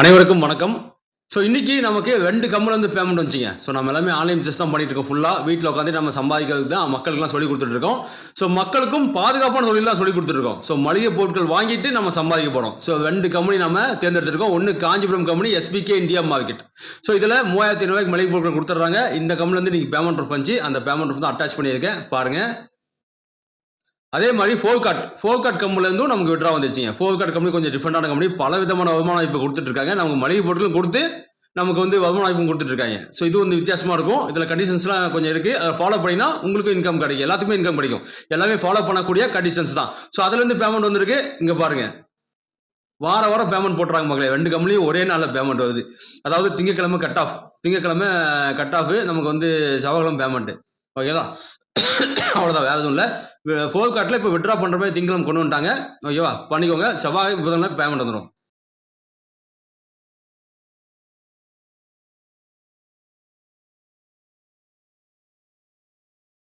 அனைவருக்கும் வணக்கம். ஸோ இன்னைக்கு நமக்கு ரெண்டு கம்மல் வந்து பேமெண்ட் வந்துச்சுங்க. ஸோ நம்ம எல்லாமே ஆன்லைன் சிஸ்டம் பண்ணிட்டு இருக்கோம் ஃபுல்லாக வீட்டில் உட்காந்து நம்ம சம்பாதிக்கிறதுக்கு தான் மக்களுக்குலாம் சொல்லி கொடுத்துட்டு இருக்கோம். ஸோ மக்களுக்கும் பாதுகாப்பான தொழில் தான் சொல்லி கொடுத்துருக்கோம் ஸோ மளிகை பொருட்கள் வாங்கிட்டு நம்ம சம்பாதிக்க போகிறோம் ஸோ ரெண்டு கம்பெனி நம்ம தேர்ந்தெடுத்துருக்கோம். ஒன்று Kanchipuram company SPK India market so இதில் மூவாயிரத்தி ஐநூறுவாய்க்கு மளிகை பொருட்கள் கொடுத்துட்றாங்க. இந்த கம்பெனிலேருந்து நீங்கள் பேமெண்ட் ப்ரூஃப் வந்துச்சு. அந்த பேமெண்ட் ப்ரூஃப் தான் அட்டாச் பண்ணியிருக்கேன். பாருங்கள் அதே மாதிரி ஃபோர் கார்ட் ஃபோர் கார்ட் கம்பெனிலேருந்தும் நமக்கு விட்ரா வந்துச்சுங்க ஃபோர் கார்ட் கம்பெனி கொஞ்சம் டிஃப்ரெண்டான கம்பெனி பல விதமான வருமான வாய்ப்பு கொடுத்துட்டு இருக்காங்க நமக்கு மளிகை பொருட்களும் கொடுத்து நமக்கு வந்து வருமான வாய்ப்பும் கொடுத்துட்டு இருக்காங்க ஸோ இது வந்து வித்தியாசமாக இருக்கும். இதில் கண்டிஷன்ஸ்லாம் கொஞ்சம் இருக்குது அதை ஃபாலோ பண்ணினா உங்களுக்கும் இன்கம் கிடைக்கும். எல்லாத்துக்குமே இன்கம் கிடைக்கும். எல்லாமே ஃபாலோ பண்ணக்கூடிய கண்டிஷன்ஸ் தான். ஸோ அதுலேருந்து பேமெண்ட் வந்திருக்கு. இங்கே பாருங்க. வார வாரம் பேமெண்ட் போட்டுறாங்க மக்களே. ரெண்டு கம்பெனியும் ஒரே நாளில் பேமெண்ட் வருது. அதாவது திங்கக்கிழமை கட் ஆஃப் திங்கக்கிழமை கட் ஆஃப் நமக்கு வந்து செவ்வாய்க்கிழமை பேமெண்ட்டு ஓகேவா அவ்வளோதான் வேறு எதுவும் இல்லை. ஃபோர் கார்ட்டில் இப்போ விட்ரா பண்ணுற மாதிரி திங்களும் கொண்டு வந்துட்டாங்க. ஓகேவா பண்ணிக்கோங்க. செவ்வாய் புதன்ல பேமெண்ட் வந்துடும்